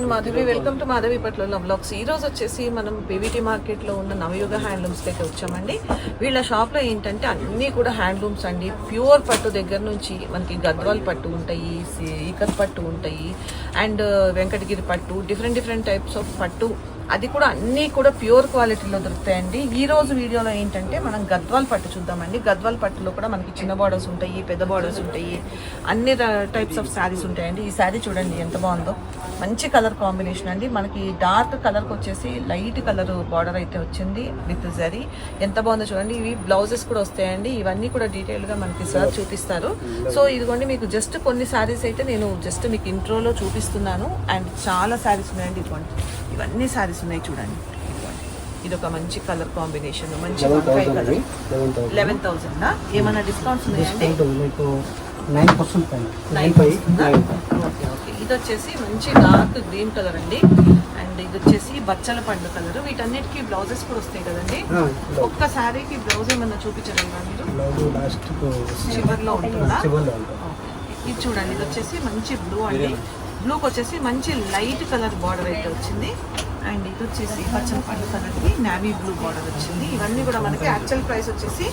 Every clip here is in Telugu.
నేను మాధవి. వెల్కమ్ టు మాధవి పట్ల బ్లాగ్స్ ఈ రోజు వచ్చేసి మనం పీవీటీ మార్కెట్లో ఉన్న నవయుగ హ్యాండ్లూమ్స్ అయితే వచ్చామండి. వీళ్ళ షాప్లో ఏంటంటే అన్ని కూడా హ్యాండ్లూమ్స్ అండి. ప్యూర్ పట్టు దగ్గర నుంచి మనకి గద్వాల్ పట్టు ఉంటాయి ఈకత్ పట్టు ఉంటాయి అండ్ uh, వెంకటగిరి పట్టు డిఫరెంట్ డిఫరెంట్ టైప్స్ ఆఫ్ పట్టు. అది కూడా అన్నీ కూడా ప్యూర్ క్వాలిటీలో దొరుకుతాయండి. ఈ రోజు వీడియోలో ఏంటంటే మనం గద్వాల్ పట్టు చూద్దామండి. గద్వాల్ పట్టులో కూడా మనకి చిన్న బార్డర్స్ ఉంటాయి పెద్ద బార్డర్స్ ఉంటాయి. అన్ని టైప్స్ ఆఫ్ శారీస్ ఉంటాయండి. ఈ శారీ చూడండి ఎంత బాగుందో. మంచి కలర్ కాంబినేషన్ అండి. మనకి డార్క్ కలర్కి వచ్చేసి లైట్ కలర్ బార్డర్ అయితే వచ్చింది విత్ జరీ. ఎంత బాగుందో చూడండి. ఇవి బ్లౌజెస్ కూడా వస్తాయండి. ఇవన్నీ కూడా డీటెయిల్గా మనకి సార్ చూపిస్తారు. సో ఇదిగోండి మీకు జస్ట్ కొన్ని శారీస్ అయితే నేను జస్ట్ మీకు ఇంట్రోలో చూపిస్తున్నాను. అండ్ చాలా శారీస్ ఉన్నాయండి ఇదిగోండి. ఇవన్నీ శారీస్ ఉన్నాయి చూడండి. ఇదిగోండి. ఇది ఒక మంచి కలర్ కాంబినేషన్ మంచి వంకాయ కలర్. లెవెన్ థౌసండ్ ఏమైనా డిస్కౌంట్స్ ఉన్నాయండి? Okay okay. ఇది వచ్చేసి మంచి డార్క్ గ్రీన్ కలర్ అండి. అండ్ ఇది వచ్చేసి బచ్చల పండు కలర్. వీటన్నిటికీ బ్లౌజెస్ కూడా వస్తాయి కదండి. ఒక్క శారీకి బ్లౌజ్ ఏమన్నా చూపించగలరా మీరు? చివర్లో ఉంటుందా. ఇది చూడండి ఇది వచ్చేసి మంచి బ్లూ అండి. బ్లూకి వచ్చేసి మంచి లైట్ కలర్ బార్డర్ అయితే వచ్చింది. అండ్ ఇది వచ్చేసి పచ్చని పండు కలర్కి నావీ బ్లూ బార్డర్ వచ్చింది. ఇవన్నీ కూడా మనకి యాక్చువల్ ప్రైస్ వచ్చేసి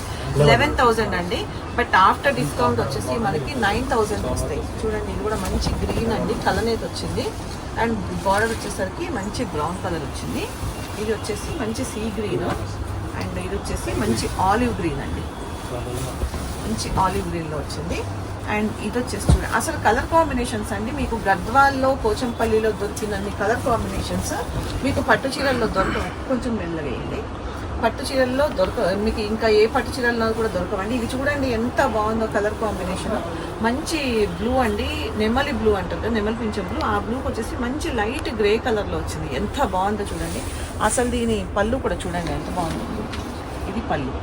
లెవెన్ థౌజండ్ అండి. బట్ ఆఫ్టర్ డిస్కౌంట్ వచ్చేసి మనకి నైన్ థౌజండ్ వస్తాయి. చూడండి ఇది కూడా మంచి గ్రీన్ అండి. కలనేది వచ్చింది. అండ్ బార్డర్ వచ్చేసరికి మంచి బ్రౌన్ కలర్ వచ్చింది. ఇది వచ్చేసి మంచి సీ గ్రీన్ అండ్ ఇది వచ్చేసి మంచి ఆలివ్ గ్రీన్ అండి. మంచి ఆలివ్ గ్రీన్లో వచ్చింది. అండ్ ఇది వచ్చేసి చూడండి అసలు కలర్ కాంబినేషన్స్ అండి మీకు గద్వాల్లో పోచంపల్లిలో దొరికినన్ని కలర్ కాంబినేషన్స్ మీకు పట్టు చీరల్లో దొరకవు. కొంచెం మెల్లవేయండి పట్టు చీరల్లో దొరక మీకు ఇంకా ఏ పట్టు చీరల్లో కూడా దొరకవండి. ఇది చూడండి ఎంత బాగుందో కలర్ కాంబినేషన్ మంచి బ్లూ అండి నెమలి బ్లూ అంటారు. నెమలి పింఛ బ్లూ ఆ బ్లూకి వచ్చేసి మంచి లైట్ గ్రే కలర్లో వచ్చింది. ఎంత బాగుందో చూడండి. అసలు దీని పళ్ళు కూడా చూడండి ఎంత బాగుందో. ఇది పళ్ళు.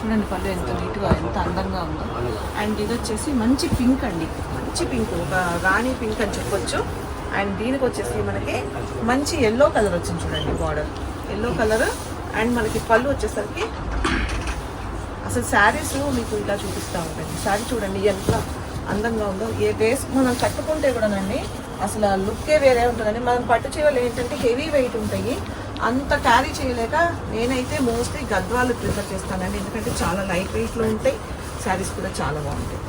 చూడండి పళ్ళు ఎంత నీట్గా ఎంత అందంగా ఉందో. అండ్ ఇది వచ్చేసి మంచి పింక్ అండి. మంచి పింక్ ఒక రాణి పింక్ అని చెప్పొచ్చు. అండ్ దీనికి వచ్చేసి మనకి మంచి ఎల్లో కలర్ వచ్చింది చూడండి బార్డర్ ఎల్లో కలర్ అండ్ మనకి పళ్ళు వచ్చేసరికి అసలు శారీస్ మీకు ఇలా చూపిస్తూ ఉంటాయి శారీ చూడండి ఎంత అందంగా ఉందో. ఏ వేస్ మనం కట్టుకుంటే కూడానండి అసలు ఆ లుక్కే వేరే ఉంటుందండి. మనం పట్టు చీరలు ఏంటంటే హెవీ వెయిట్ ఉంటాయి. అంత క్యారీ చేయలేక నేనైతే మోస్ట్లీ గద్వాలు ప్రిఫర్ చేస్తానండి. ఎందుకంటే చాలా లైట్ వెయిట్లో ఉంటాయి. శారీస్ కూడా చాలా బాగుంటాయి.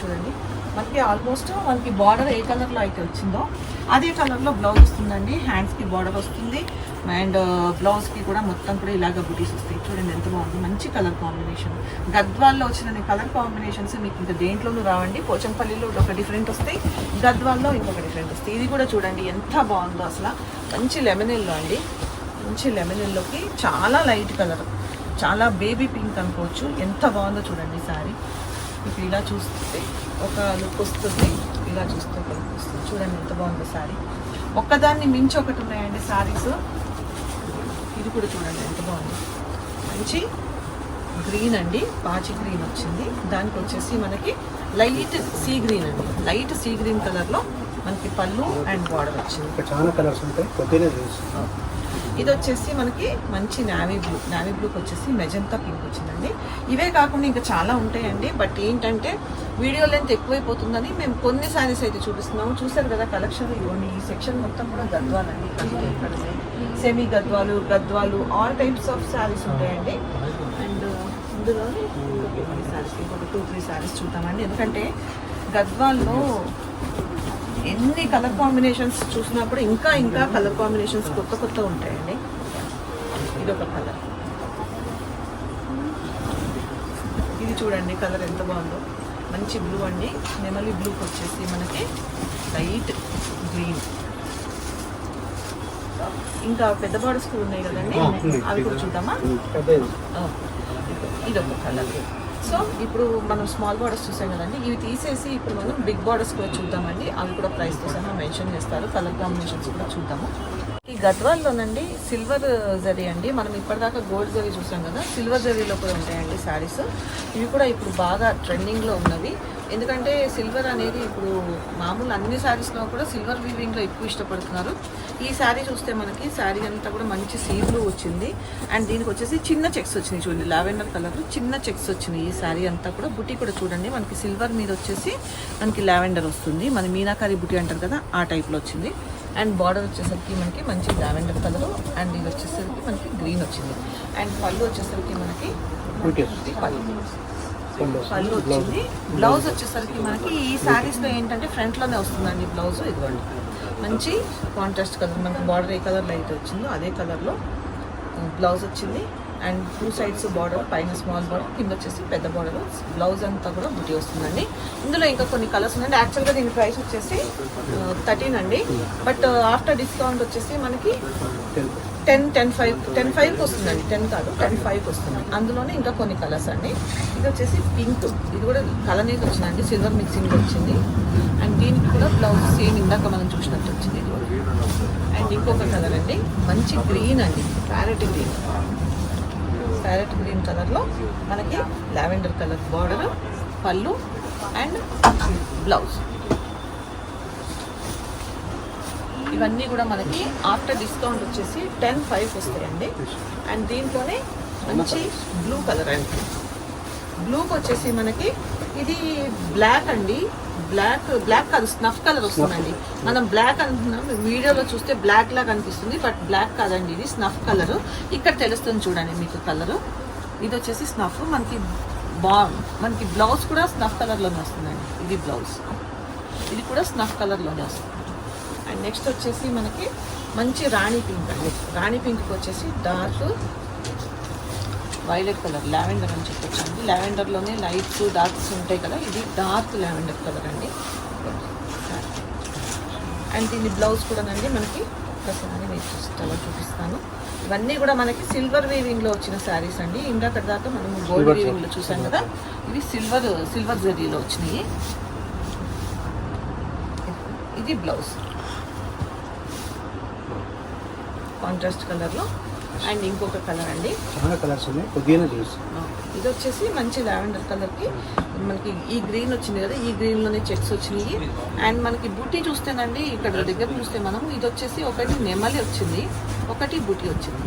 చూడండి. మనకి ఆల్మోస్ట్ మనకి బార్డర్ ఏ కలర్లో అయితే వచ్చిందో అదే కలర్లో బ్లౌజ్ వస్తుందండి. హ్యాండ్స్కి బార్డర్ వస్తుంది. అండ్ బ్లౌజ్కి uh, కూడా మొత్తం కూడా ఇలాగ బుటీస్ వస్తాయి. చూడండి ఎంత బాగుంది. మంచి కలర్ కాంబినేషన్ గద్వాల్లో వచ్చిన కలర్ కాంబినేషన్స్ మీకు ఇంకా దేంట్లోనూ రావండి. పోచంపల్లిలో ఒక డిఫరెంట్ వస్తాయి. గద్వాల్లో ఇంకొక డిఫరెంట్ వస్తాయి. ఇది కూడా చూడండి ఎంత బాగుందో అసలు. మంచి లెమనెల్లో అండి. మంచి లెమన్ ఎల్లోకి చాలా లైట్ కలర్ చాలా బేబీ పింక్ అనుకోవచ్చు. ఎంత బాగుందో చూడండి సారీ మీకు ఇలా చూస్తే ఒక లుక్ వస్తుంది ఇలా చూస్తే ఒక లుక్ వస్తుంది. చూడండి ఎంత బాగుందో సారీ ఒక్కదాన్ని మించి ఒకటి ఉన్నాయండి సారీస్ ఇది కూడా చూడండి ఎంత బాగుంది. మంచి గ్రీన్ అండి పాచి గ్రీన్ వచ్చింది. దానికి వచ్చేసి మనకి లైట్ సీ గ్రీన్ అండి. లైట్ సీ గ్రీన్ కలర్లో మనకి పళ్ళు అండ్ బార్డర్ వచ్చింది. చాలా కలర్స్ ఉంటాయి ఇది వచ్చేసి మనకి మంచి నావీ బ్లూ నావీ బ్లూకి వచ్చేసి మెజంతా పింక్ వచ్చిందండి. ఇవే కాకుండా ఇంకా చాలా ఉంటాయండి. బట్ ఏంటంటే వీడియో లెంత్ ఎక్కువైపోతుందని మేము కొన్ని శారీస్ అయితే చూపిస్తున్నాము. చూసారు కదా కలెక్షన్ ఇవ్వండి ఈ సెక్షన్ మొత్తం కూడా గద్వాలండి. Semi Gadwal Gadwal all types of saris ఉంటాయండి. అండ్ ఇందులోనే శారీస్ ఇంకొక టూ త్రీ శారీస్ చూద్దామండి. ఎందుకంటే గద్వాల్లో ఎన్ని కలర్ కాంబినేషన్స్ చూసినప్పుడు ఇంకా ఇంకా కలర్ కాంబినేషన్స్ కొత్త కొత్త ఉంటాయండి. ఇది ఒక కలర్. ఇది చూడండి కలర్ ఎంత బాగుందో. మంచి బ్లూ అండి. నెమలి బ్లూకి వచ్చేసి మనకి లైట్ గ్రీన్. ఇంకా పెద్ద బార్డర్స్ కూడా ఉన్నాయి కదండి. అవి కూడా చూద్దామా? పెద్దది ఆ, ఇది ఒక కలర్. సో ఇప్పుడు మనం స్మాల్ బార్డర్స్ చూసాం కదండి ఇవి తీసేసి ఇప్పుడు మనం బిగ్ బార్డర్స్ కూడా చూద్దామండి. అవి కూడా ప్రైస్తో సహా మెన్షన్ చేస్తారు. కలర్ కాంబినేషన్స్ కూడా చూద్దాము. గద్వాల్లోనండి సిల్వర్ జరీ అండి. మనం ఇప్పటిదాకా గోల్డ్ జరీ చూసాం కదా సిల్వర్ జరీలో కూడా ఉంటాయండి శారీస్. ఇవి కూడా ఇప్పుడు బాగా ట్రెండింగ్లో ఉన్నవి. ఎందుకంటే సిల్వర్ అనేది ఇప్పుడు మామూలు అన్ని శారీస్లో కూడా సిల్వర్ వీవింగ్లో ఎక్కువ ఇష్టపడుతున్నారు. ఈ శారీ చూస్తే మనకి శారీ అంతా కూడా మంచి సీ వచ్చింది. అండ్ దీనికి వచ్చేసి చిన్న చెక్స్ వచ్చినాయి చూడండి. లావెండర్ కలర్ చిన్న చెక్స్ వచ్చినాయి ఈ శారీ అంతా కూడా. బుటీ కూడా చూడండి. మనకి సిల్వర్ మీద వచ్చేసి మనకి లావెండర్ వస్తుంది. మన మీనాకారి బుటీ అంటారు కదా ఆ టైప్లో వచ్చింది. అండ్ బార్డర్ వచ్చేసరికి మనకి మంచి లావెండర్ కలర్ అండ్ ఇది వచ్చేసరికి మనకి గ్రీన్ వచ్చింది. అండ్ పళ్ళు వచ్చేసరికి మనకి పళ్ళు. వచ్చింది. బ్లౌజ్ వచ్చేసరికి మనకి ఈ శారీస్లో ఏంటంటే ఫ్రంట్లోనే వస్తుందండి బ్లౌజ్ ఇదిగోండి. మంచి కాంట్రాస్ట్ కలర్ మనకి బార్డర్ ఏ కలర్లో అయితే వచ్చిందో అదే కలర్లో బ్లౌజ్ వచ్చింది. అండ్ టూ సైడ్స్ బార్డర్ పైన స్మాల్ బార్డర్ కింద వచ్చేసి పెద్ద బార్డర్. బ్లౌజ్ అంతా కూడా బుటీ వస్తుందండి. ఇందులో ఇంకా కొన్ని కలర్స్ ఉన్నాయండి. యాక్చువల్గా దీని ప్రైస్ వచ్చేసి uh, థర్టీన్ అండి. బట్ ఆఫ్టర్ డిస్కౌంట్ వచ్చేసి మనకి టెన్ టెన్ ఫైవ్ టెన్ ఫైవ్కి వస్తుందండి. టెన్ కాదు టెన్ ఫైవ్కి వస్తుంది. అందులోనే ఇంకా కొన్ని కలర్స్ అండి. ఇది వచ్చేసి పింక్. ఇది కూడా కలర్ అనేది వచ్చిందండి. సిల్వర్ మిక్సింగ్ వచ్చింది. అండ్ దీనికి కూడా బ్లౌజ్ సేమ్ ఇందాక మనం చూసినట్టు వచ్చింది ఇది. అండ్ ఇంకొక కలర్ అండి. మంచి గ్రీన్ అండి. క్లారిటీ గ్రీన్ ప్యారెట్ గ్రీన్ కలర్లో మనకి లావెండర్ కలర్ బార్డర్ పళ్ళు అండ్ బ్లౌజ్. ఇవన్నీ కూడా మనకి ఆఫ్టర్ డిస్కౌంట్ వచ్చేసి టెన్ ఫైవ్ వస్తాయండి. అండ్ దీంట్లోనే మంచి బ్లూ కలర్. అండి బ్లూకి వచ్చేసి మనకి ఇది బ్లాక్ అండి. బ్లాక్ బ్లాక్ కాదు స్నఫ్ కలర్ వస్తుందండి. మనం బ్లాక్ అంటున్నాం వీడియోలో చూస్తే బ్లాక్ లాగా అనిపిస్తుంది బట్ బ్లాక్ కాదండి ఇది స్నఫ్ కలర్. ఇక్కడ తెలుస్తుంది చూడండి మీకు కలర్. ఇది వచ్చేసి స్నఫ్ మనకి బా మనకి బ్లౌజ్ కూడా స్నఫ్ కలర్లోనే వస్తుందండి ఇది బ్లౌజ్. ఇది కూడా స్నఫ్ కలర్లోనే వస్తుంది. అండ్ నెక్స్ట్ వచ్చేసి మనకి మంచి రాణి పింక్ అండి. రాణి పింక్కి వచ్చేసి డార్క్ వైలెట్ కలర్ లావెండర్ అని చెప్పొచ్చు. అండి లావెండర్లోనే లైట్స్ డార్క్స్ ఉంటాయి కదా ఇది డార్క్ లావెండర్ కలర్ అండి. అండ్ దీని బ్లౌజ్ కూడానండి మనకి ఒకసారి నేను అలా చూపిస్తాను. ఇవన్నీ కూడా మనకి సిల్వర్ వీవింగ్లో వచ్చిన శారీస్ అండి. ఇందాక దాకా మనం గోల్డ్ వీవింగ్లో చూసాం కదా ఇవి సిల్వర్ సిల్వర్ జరీలో వచ్చినాయి. ఇది బ్లౌజ్. కాంట్రాస్ట్ కలర్లో అండ్ ఇంకొక కలర్ అండి. చాలా కలర్స్ ఉన్నాయి. కొద్దిగానే చూస్తాం ఇది వచ్చేసి మంచి లావెండర్ కలర్కి మనకి ఈ గ్రీన్ వచ్చింది కదా ఈ గ్రీన్లోనే చెక్స్ వచ్చినాయి. అండ్ మనకి బుట్టి చూస్తేనండి ఇక్కడ దగ్గర చూస్తే మనం ఇది వచ్చేసి ఒకటి నెమలి వచ్చింది ఒకటి బుట్టి వచ్చింది.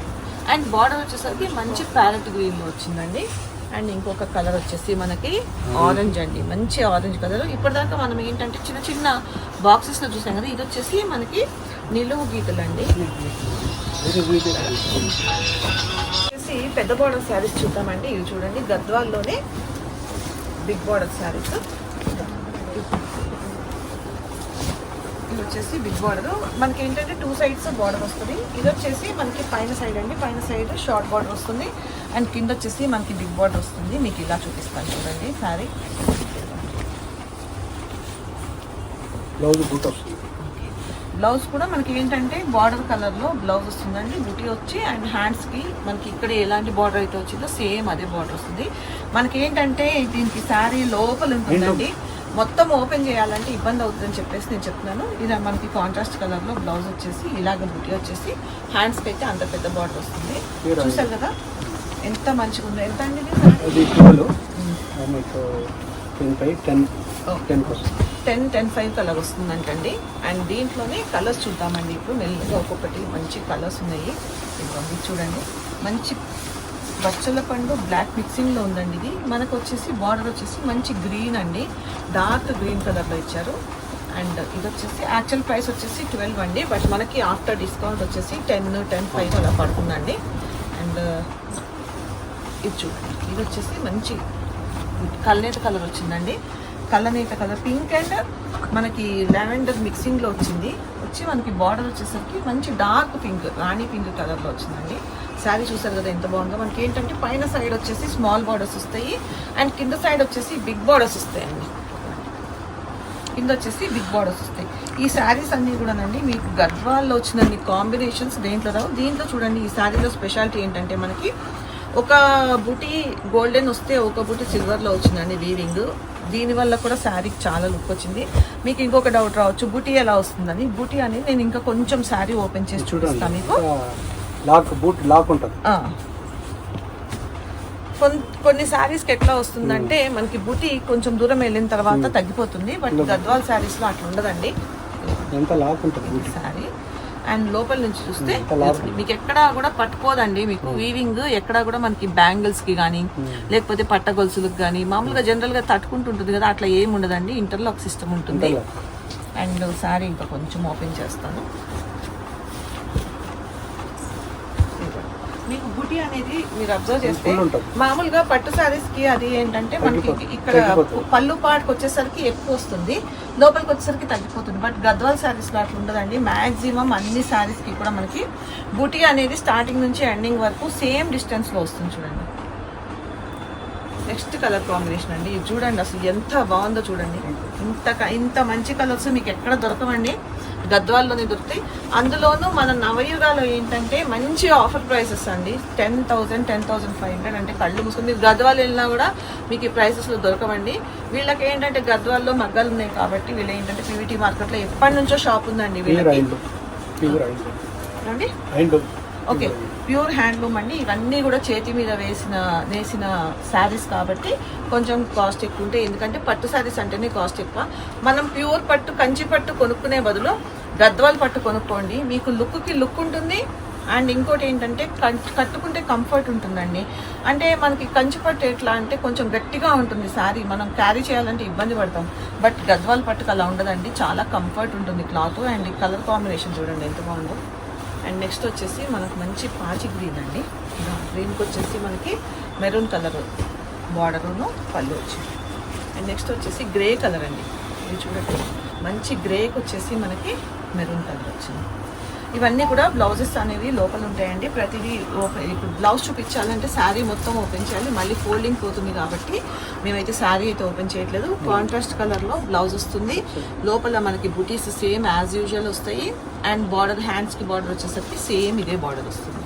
అండ్ బార్డర్ వచ్చేసరికి మంచి ప్యారెట్ గ్రీన్లో వచ్చిందండి. అండ్ ఇంకొక కలర్ వచ్చేసి మనకి ఆరెంజ్ అండి. మంచి ఆరెంజ్ కలర్. ఇప్పటిదాకా మనం ఏంటంటే చిన్న చిన్న బాక్సెస్లో చూసాం కదా ఇది వచ్చేసి మనకి నిలువు గీతలు అండి వచ్చేసి పెద్ద బార్డర్ శారీస్ చూద్దామండి. ఇవి చూడండి గద్వాల్లోనే బిగ్ బార్డర్ శారీస్ ఇది వచ్చేసి బిగ్ బార్డర్ మనకి ఏంటంటే టూ సైడ్స్ బార్డర్ వస్తుంది. ఇది వచ్చేసి మనకి పైన సైడ్ అండి. పైన సైడ్ షార్ట్ బార్డర్ వస్తుంది. అండ్ కింద వచ్చేసి మనకి బిగ్ బార్డర్ వస్తుంది. మీకు ఇలా చూపిస్తాను చూడండి శారీ బ్లౌజ్ కూడా మనకి ఏంటంటే బార్డర్ కలర్లో బ్లౌజ్ వస్తుందండి. బుటీ వచ్చి అండ్ హ్యాండ్స్కి మనకి ఇక్కడ ఎలాంటి బార్డర్ అయితే వచ్చిందో సేమ్ అదే బార్డర్ వస్తుంది. మనకి ఏంటంటే దీనికి శారీ లోపల ఉంటుందండి. మొత్తం ఓపెన్ చేయాలంటే ఇబ్బంది అవుతుందని చెప్పేసి నేను చెప్తున్నాను. ఇది మనకి కాంట్రాస్ట్ కలర్లో బ్లౌజ్ వచ్చేసి ఇలాగ బుటీ వచ్చేసి హ్యాండ్స్కి అయితే అంత పెద్ద బార్డర్ వస్తుంది. చూసారు కదా? ఎంత మంచిగా ఉందో. ఎంత అండి ఇది? Ten five ten ten ten ten five colour వస్తుందంటండి. And దీంట్లోనే కలర్స్ చూద్దామండి. ఇప్పుడు మెల్లిగా ఒక్కొక్కటి మంచి కలర్స్ ఉన్నాయి. ఇదిగోండి చూడండి. మంచి బచ్చల పండు బ్లాక్ మిక్సింగ్లో ఉందండి ఇది. మనకు వచ్చేసి బార్డర్ వచ్చేసి మంచి గ్రీన్ అండి. డార్క్ గ్రీన్ కలర్లో ఇచ్చారు. అండ్ ఇది వచ్చేసి యాక్చువల్ ప్రైస్ వచ్చేసి ట్వెల్వ్ అండి. బట్ మనకి ఆఫ్టర్ డిస్కౌంట్ వచ్చేసి టెన్ టెన్ ఫైవ్ అలా పడుతుందండి. అండ్ ఇది చూడండి. ఇది వచ్చేసి మంచి కల్నేత కలర్ వచ్చిందండి. కల్లనేత కలర్ పింక్ అండ్ మనకి లావెండర్ మిక్సింగ్లో వచ్చింది. వచ్చి మనకి బార్డర్ వచ్చేసరికి మంచి డార్క్ పింక్ రాణి పింక్ కలర్లో వచ్చిందండి. శారీ చూసారు కదా ఎంత బాగుందో. మనకి ఏంటంటే పైన సైడ్ వచ్చేసి స్మాల్ బార్డర్స్ వస్తాయి. అండ్ కింద సైడ్ వచ్చేసి బిగ్ బార్డర్స్ వస్తాయండి. కింద వచ్చేసి బిగ్ బార్డర్స్ వస్తాయి. ఈ శారీస్ అన్నీ కూడానండి మీకు గద్వాల్లో వచ్చిన కాంబినేషన్స్ దేంట్లో రావు. దీంట్లో చూడండి ఈ శారీలో స్పెషాలిటీ ఏంటంటే మనకి ఒక బుటీ గోల్డెన్ వస్తే ఒక బుటీ సిల్వర్లో వచ్చిందండి వీవింగ్ దీనివల్ల కూడా శారీకి చాలా లుక్ వచ్చింది. మీకు ఇంకొక డౌట్ రావచ్చు బుటీ ఎలా వస్తుందని. బుటీ అనేది నేను ఇంకా కొంచెం శారీ ఓపెన్ చేసి చూపిస్తాను మీకు. లాక్ బూట్ లాక్ ఉంటుంది. కొన్ని శారీస్కి ఎట్లా వస్తుందంటే మనకి బుటీ కొంచెం దూరం వెళ్ళిన తర్వాత తగ్గిపోతుంది బట్ గద్వాల్ శారీస్లో అట్లా ఉండదండి. ఎంత లాక్ ఉంటుంది శారీ. అండ్ లోపల నుంచి చూస్తే. మీకు ఎక్కడా కూడా పట్టుకోదండి మీకు వీవింగ్ ఎక్కడా కూడా మనకి బ్యాంగిల్స్కి కానీ లేకపోతే పట్ట గొలుసులకు కానీ మామూలుగా జనరల్గా తట్టుకుంటుంటుంది కదా అట్లా ఏమి ఉండదండి ఇంటర్లాక్ సిస్టమ్ ఉంటుంది. అండ్ శారీ ఇంకా కొంచెం ఓపెన్ చేస్తాను మీకు బుటీ అనేది మీరు అబ్జర్వ్ చేస్తే. మామూలుగా పట్టు శారీస్కి అది ఏంటంటే మనకి. ఇక్కడ. పళ్ళు పాటుకు వచ్చేసరికి ఎక్కువ వస్తుంది. లోపలికి వచ్చేసరికి తగ్గిపోతుంది. బట్ గద్వాల్ శారీస్లో అట్లా ఉండదండి. మాక్సిమం అన్ని శారీస్కి కూడా మనకి బుటీ అనేది స్టార్టింగ్ నుంచి ఎండింగ్ వరకు సేమ్ డిస్టెన్స్లో వస్తుంది చూడండి. నెక్స్ట్ కలర్ కాంబినేషన్ అండి. ఇది చూడండి అసలు ఎంత బాగుందో చూడండి. ఇంత ఇంత మంచి కలర్స్ మీకు ఎక్కడ దొరకవండి. గద్వాల్లోనే దొరుకుతాయి. అందులోనూ మన నవయుగాలో ఏంటంటే మంచి ఆఫర్ ప్రైసెస్ అండి. Ten thousand ten thousand five hundred అంటే కళ్ళు మూసుకుని మీరు గద్వాల్ వెళ్ళినా కూడా మీకు ఈ ప్రైసెస్లో దొరకవండి. వీళ్ళకి ఏంటంటే గద్వాల్లో మగ్గాలు ఉన్నాయి కాబట్టి వీళ్ళు ఏంటంటే పీవీటీ మార్కెట్లో ఎప్పటి నుంచో షాప్ ఉందండి వీళ్ళకి. Pure okay. ప్యూర్ హ్యాండ్లూమ్ అండి. ఇవన్నీ కూడా చేతి మీద వేసిన వేసిన శారీస్ కాబట్టి కొంచెం కాస్ట్ ఎక్కువ ఉంటాయి. ఎందుకంటే పట్టు శారీస్ అంటేనే కాస్ట్ ఎక్కువ. మనం ప్యూర్ పట్టు కంచి పట్టు కొనుక్కునే బదులు గద్వాల్ పట్టు కొనుక్కోండి. మీకు లుక్కి లుక్ ఉంటుంది. అండ్ ఇంకోటి ఏంటంటే కట్టుకుంటే కంఫర్ట్ ఉంటుందండి. అంటే మనకి కంచి పట్టు ఎట్లా అంటే కొంచెం గట్టిగా ఉంటుంది శారీ. మనం క్యారీ చేయాలంటే ఇబ్బంది పడతాం. బట్ గద్వాల్ పట్టుకు అలా ఉండదండి. చాలా కంఫర్ట్ ఉంటుంది క్లాత్. అండ్ కలర్ కాంబినేషన్ చూడండి ఎంత బాగుందో. అండ్ నెక్స్ట్ వచ్చేసి మనకు మంచి పాచి గ్రీన్ అండి. గ్రీన్కి వచ్చేసి మనకి మెరూన్ కలర్ బార్డరును పళ్ళు వచ్చింది అండ్ నెక్స్ట్ వచ్చేసి గ్రే కలర్ అండి. ఇది చూడండి. మంచి గ్రేకి వచ్చేసి మనకి మెరూన్ కలర్ వచ్చింది. ఇవన్నీ కూడా బ్లౌజెస్ అనేవి లోపల ఉంటాయండి. ప్రతిదీ ఓపెన్ ఇప్పుడు బ్లౌజ్ చూపించాలంటే శారీ మొత్తం ఓపెన్ చేయాలి. మళ్ళీ ఫోల్డింగ్ పోతుంది కాబట్టి మేమైతే శారీ అయితే ఓపెన్ చేయట్లేదు. కాంట్రాస్ట్ కలర్లో బ్లౌజ్ వస్తుంది. లోపల మనకి బుటీస్ సేమ్ యాజ్ యూజువల్ వస్తాయి. అండ్ బార్డర్ హ్యాండ్స్కి బార్డర్ వచ్చేసరికి సేమ్ ఇదే బార్డర్ వస్తుంది.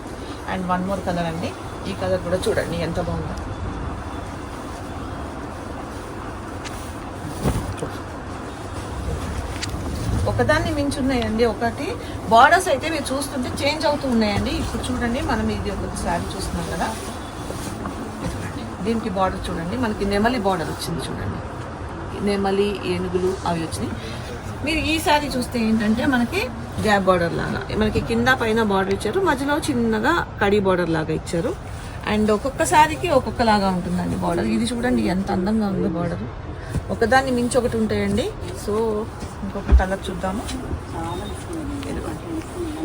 అండ్ వన్ మోర్ కలర్ అండి. ఈ కలర్ కూడా చూడండి ఎంత బాగుందో. ఒకదాన్ని మించి ఉన్నాయండి. ఒకటి బార్డర్స్ అయితే మీరు చూస్తుంటే చేంజ్ అవుతూ ఉన్నాయండి. ఇప్పుడు చూడండి మనం ఇది ఒక శారీ చూస్తున్నాం కదా. దీనికి బార్డర్ చూడండి. మనకి నెమలి బార్డర్ వచ్చింది చూడండి. నెమలి ఏనుగులు అవి వచ్చినాయి. మీరు ఈ శారీ చూస్తే ఏంటంటే మనకి గ్యాప్ బార్డర్ లాగా మనకి కింద పైన బార్డర్ ఇచ్చారు మధ్యలో చిన్నగా కడి బార్డర్ లాగా ఇచ్చారు. అండ్ ఒక్కొక్క శారీకి ఉంటుందండి బార్డర్ ఇది చూడండి ఎంత అందంగా ఉందో బార్డర్ ఒకదాన్ని మించి ఒకటి ఉంటాయండి. సో ఇంకొక కలర్ చూద్దాము. ఇదిగోండి.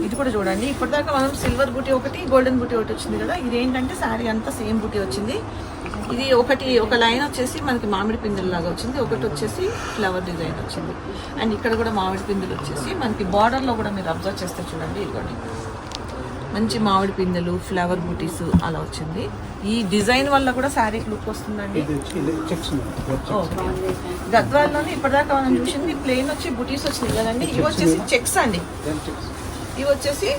ఇది కూడా చూడండి. ఇప్పటిదాకా మనం సిల్వర్ బూటీ ఒకటి గోల్డెన్ బూటీ ఒకటి వచ్చింది కదా. ఇది ఏంటంటే శారీ అంతా సేమ్ బూటీ వచ్చింది. ఇది ఒకటి ఒక లైన్ వచ్చేసి మనకి మామిడి పిందెల లాగా వచ్చింది. ఒకటి వచ్చేసి ఫ్లవర్ డిజైన్ వచ్చింది. అండ్ ఇక్కడ కూడా మామిడి పిందెలు వచ్చేసి మనకి బార్డర్లో కూడా మీరు అబ్జర్వ్ చేస్తే చూడండి. ఇదిగోండి. మంచి మామిడి పిందెలు ఫ్లవర్ బూటీస్ అలా వచ్చింది. ఈ డిజైన్ వల్ల కూడా శారీ లుక్ వస్తుందండి? గద్వాల్లోనే ఇప్పటిదాకా మనం చూసింది ప్లేన్ వచ్చి బుటీస్ వచ్చినాయి కదండి. ఇవి వచ్చేసి చెక్స్ అండి. ఇవి వచ్చేసి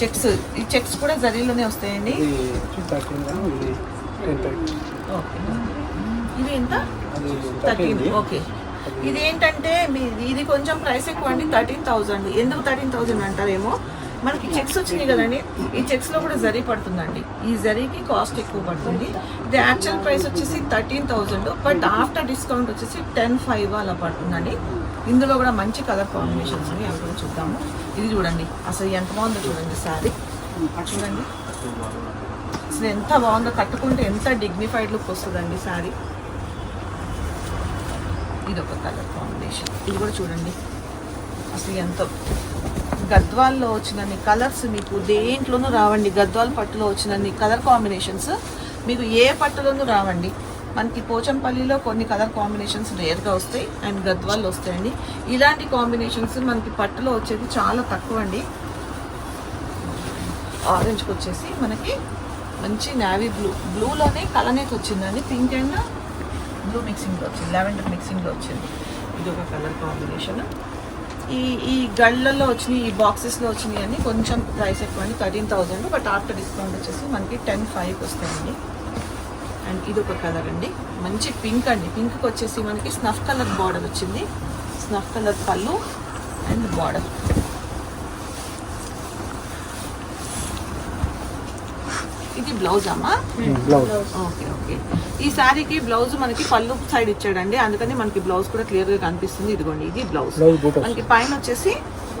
చెక్స్. ఈ చెక్స్ కూడా జరీలోనే వస్తాయండి. ఇది ఇవి ఎంత? థర్టీన్. ఓకే. ఇది ఏంటంటే ఇది కొంచెం ప్రైస్ ఎక్కువ అండి. Thirteen thousand. ఎందుకు థర్టీన్ థౌజండ్ అంటారేమో? మనకి చెక్స్ వచ్చినాయి కదండి. ఈ చెక్స్లో కూడా జరీ పడుతుందండి. ఈ జరీకి కాస్ట్ ఎక్కువ పడుతుంది. ఇది యాక్చువల్ ప్రైస్ వచ్చేసి thirteen thousand but after discount వచ్చేసి టెన్ ఫైవ్ అలా పడుతుందండి. ఇందులో కూడా మంచి కలర్ కాంబినేషన్స్ ఉన్నాయి. అవి కూడా చూద్దాము. ఇది చూడండి. అసలు ఎంత బాగుందో చూడండి శారీ చూడండి. అసలు ఎంత బాగుందో కట్టుకుంటే ఎంత డిగ్నిఫైడ్ లుక్ వస్తుందండి శారీ ఇది ఒక కలర్ కాంబినేషన్ ఇది కూడా చూడండి. అసలు ఎంత గద్వాల్లో వచ్చినన్ని కలర్స్ మీకు దేంట్లోనూ రావండి. గద్వాల్ పట్టులో వచ్చినన్ని కలర్ కాంబినేషన్స్ మీకు ఏ పట్టులోనూ రావండి. మనకి పోచంపల్లిలో కొన్ని కలర్ కాంబినేషన్స్ రేర్గా వస్తాయి అండ్ గద్వాల్లో వస్తాయండి. ఇలాంటి కాంబినేషన్స్ మనకి పట్టులో వచ్చేది చాలా తక్కువ అండి ఆరెంజ్కి వచ్చేసి మనకి మంచి నావీ బ్లూ బ్లూలోనే కలనేకి వచ్చిందండి. పింక్ అండ్ బ్లూ మిక్సింగ్లో వచ్చింది. లెవెండర్ మిక్సింగ్లో వచ్చింది. ఇది ఒక కలర్ కాంబినేషన్ ఈ ఈ గళ్ళల్లో వచ్చినాయి ఈ బాక్సెస్లో వచ్చినాయి అని కొంచెం ప్రైస్ ఎక్కువ అండి thirteen thousand but after discount వచ్చేసి మనకి టెన్ ఫైవ్కి వస్తాయండి. అండ్ ఇది ఒక కలర్ అండి. మంచి పింక్ అండి. పింక్కి వచ్చేసి మనకి స్నఫ్ కలర్ బార్డర్ వచ్చింది. స్నఫ్ కలర్ పళ్ళు అండ్ బార్డర్ ఇది బ్లౌజ్ అమ్మా? Okay okay. ఈ శారీకి బ్లౌజ్ మనకి పళ్ళు సైడ్ ఇచ్చాడండి. అందుకని మనకి బ్లౌజ్ కూడా క్లియర్గా కనిపిస్తుంది. ఇదిగోండి ఇది బ్లౌజ్. మనకి పైన వచ్చేసి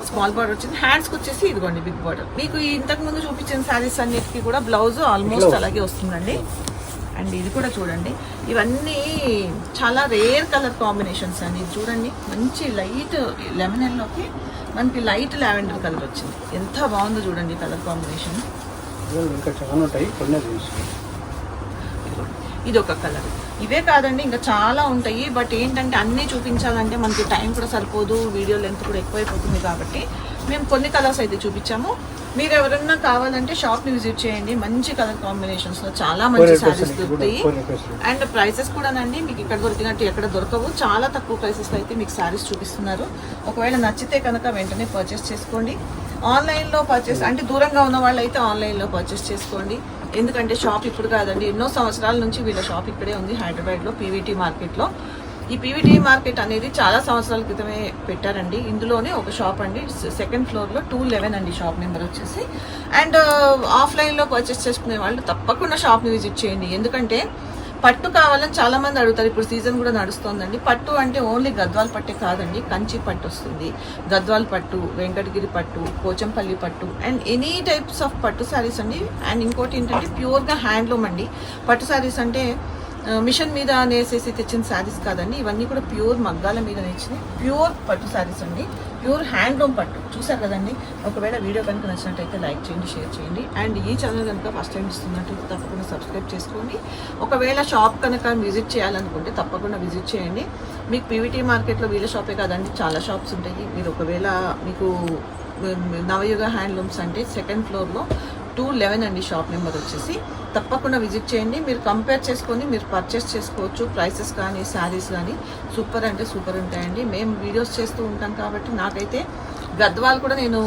స్మాల్ బార్డర్ వచ్చింది. హ్యాండ్స్కి వచ్చేసి ఇదిగోండి బిగ్ బార్డర్ మీకు ఇంతకు ముందు చూపించిన శారీస్ అన్నిటికీ కూడా బ్లౌజ్ ఆల్మోస్ట్. అలాగే వస్తుందండి. అండ్ ఇది కూడా చూడండి. ఇవన్నీ చాలా రేర్ కలర్ కాంబినేషన్స్ అండి. ఇది చూడండి మంచి లైట్ లెమన్ ఎల్లోకి మనకి లైట్ లావెండర్ కలర్ వచ్చింది. ఎంత బాగుందో చూడండి కలర్ కాంబినేషన్ ఇంకా చాలా ఉంటాయి. కొన్ని ఇది ఒక కలర్. ఇవే కాదండి ఇంకా చాలా ఉంటాయి. బట్ ఏంటంటే అన్నీ చూపించాలంటే మనకి టైం కూడా సరిపోదు వీడియో లెంత్ కూడా ఎక్కువైపోతుంది కాబట్టి మేము కొన్ని కలర్స్ అయితే చూపించాము. మీరు ఎవరన్నా కావాలంటే షాప్ని విజిట్ చేయండి. మంచి కలర్ కాంబినేషన్స్లో చాలా మంచి శారీస్ దొరుకుతాయి. అండ్ ప్రైసెస్ కూడానండి మీకు ఇక్కడ దొరికినట్టు ఎక్కడ దొరకవు. చాలా తక్కువ ప్రైసెస్ అయితే మీకు శారీస్ చూపిస్తున్నారు. ఒకవేళ నచ్చితే కనుక వెంటనే పర్చేస్ చేసుకోండి. ఆన్లైన్లో పర్చేస్ అంటే దూరంగా ఉన్న వాళ్ళు అయితే ఆన్లైన్లో పర్చేస్ చేసుకోండి. ఎందుకంటే షాప్ ఇప్పుడు కాదండి ఎన్నో సంవత్సరాల నుంచి వీళ్ళ షాప్ ఇక్కడే ఉంది హైదరాబాద్లో పీవీటీ మార్కెట్లో. ఈ పీవీటీ మార్కెట్ అనేది చాలా సంవత్సరాల క్రితమే పెట్టారండి. ఇందులోనే ఒక షాప్ అండి సెకండ్ ఫ్లోర్లో టూ లెవెన్ అండి షాప్ నెంబర్ వచ్చేసి. అండ్ ఆఫ్లైన్లో పర్చేస్ చేసుకునే వాళ్ళు తప్పకుండా షాప్ని విజిట్ చేయండి. ఎందుకంటే పట్టు కావాలని చాలా మంది అడుగుతారు. ఇప్పుడు సీజన్ కూడా నడుస్తోందండి. పట్టు అంటే ఓన్లీ గద్వాల్ పట్టే కాదండి. కంచి పట్టు వస్తుంది. గద్వాల్ పట్టు వెంకటగిరి పట్టు పోచంపల్లి పట్టు అండ్ ఎనీ టైప్స్ ఆఫ్ పట్టు శారీస్ అండి. అండ్ ఇంకోటి ఏంటంటే ప్యూర్గా హ్యాండ్లూమ్ అండి. పట్టు శారీస్ అంటే మిషన్ మీద నేసేసి తెచ్చిన శారీస్ కాదండి. ఇవన్నీ కూడా ప్యూర్ మగ్గాల మీద నేర్చిన ప్యూర్ పట్టు శారీస్ అండి. ప్యూర్ హ్యాండ్లూమ్ పట్టు. చూసారు కదండి? ఒకవేళ వీడియో కనుక నచ్చినట్టయితే లైక్ చేయండి షేర్ చేయండి. అండ్ ఈ ఛానల్ కనుక ఫస్ట్ టైం ఇస్తున్నట్టు తప్పకుండా సబ్స్క్రైబ్ చేసుకోండి. ఒకవేళ షాప్ కనుక విజిట్ చేయాలనుకుంటే తప్పకుండా విజిట్ చేయండి. మీకు పీవీటీ మార్కెట్లో వీళ్ళ షాపే కాదండి. చాలా షాప్స్ ఉంటాయి. మీరు ఒకవేళ మీకు నవయుగ హ్యాండ్లూమ్స్ అంటే సెకండ్ ఫ్లోర్లో టూ లెవెన్ అండి షాప్ నెంబర్ వచ్చేసి. తప్పకుండా విజిట్ చేయండి. మీరు కంపేర్ చేసుకొని మీరు పర్చేస్ చేసుకోవచ్చు. ప్రైసెస్ కానీ శారీస్ కానీ సూపర్ అంటే సూపర్ ఉంటాయండి. మేము వీడియోస్ చేస్తూ ఉంటాం కాబట్టి నాకైతే గద్వాలు కూడా నేను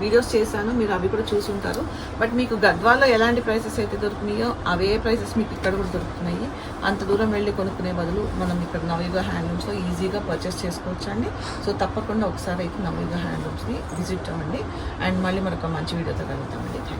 వీడియోస్ చేశాను. మీరు అవి కూడా చూసి ఉంటారు. బట్ మీకు గద్వాల్లో ఎలాంటి ప్రైసెస్ అయితే దొరుకుతున్నాయో అవే ప్రైసెస్ మీకు ఇక్కడ కూడా దొరుకుతున్నాయి. అంత దూరం వెళ్ళి కొనుక్కునే బదులు మనం ఇక్కడ నవయుగ హ్యాండ్లూమ్స్లో ఈజీగా పర్చేస్ చేసుకోవచ్చు అండి సో తప్పకుండా ఒకసారి అయితే నవయుగ హ్యాండ్లూమ్స్ని విజిట్ అవ్వండి. అండ్ మళ్ళీ మరొక మంచి వీడియోతో కలుగుతామండి థ్యాంక్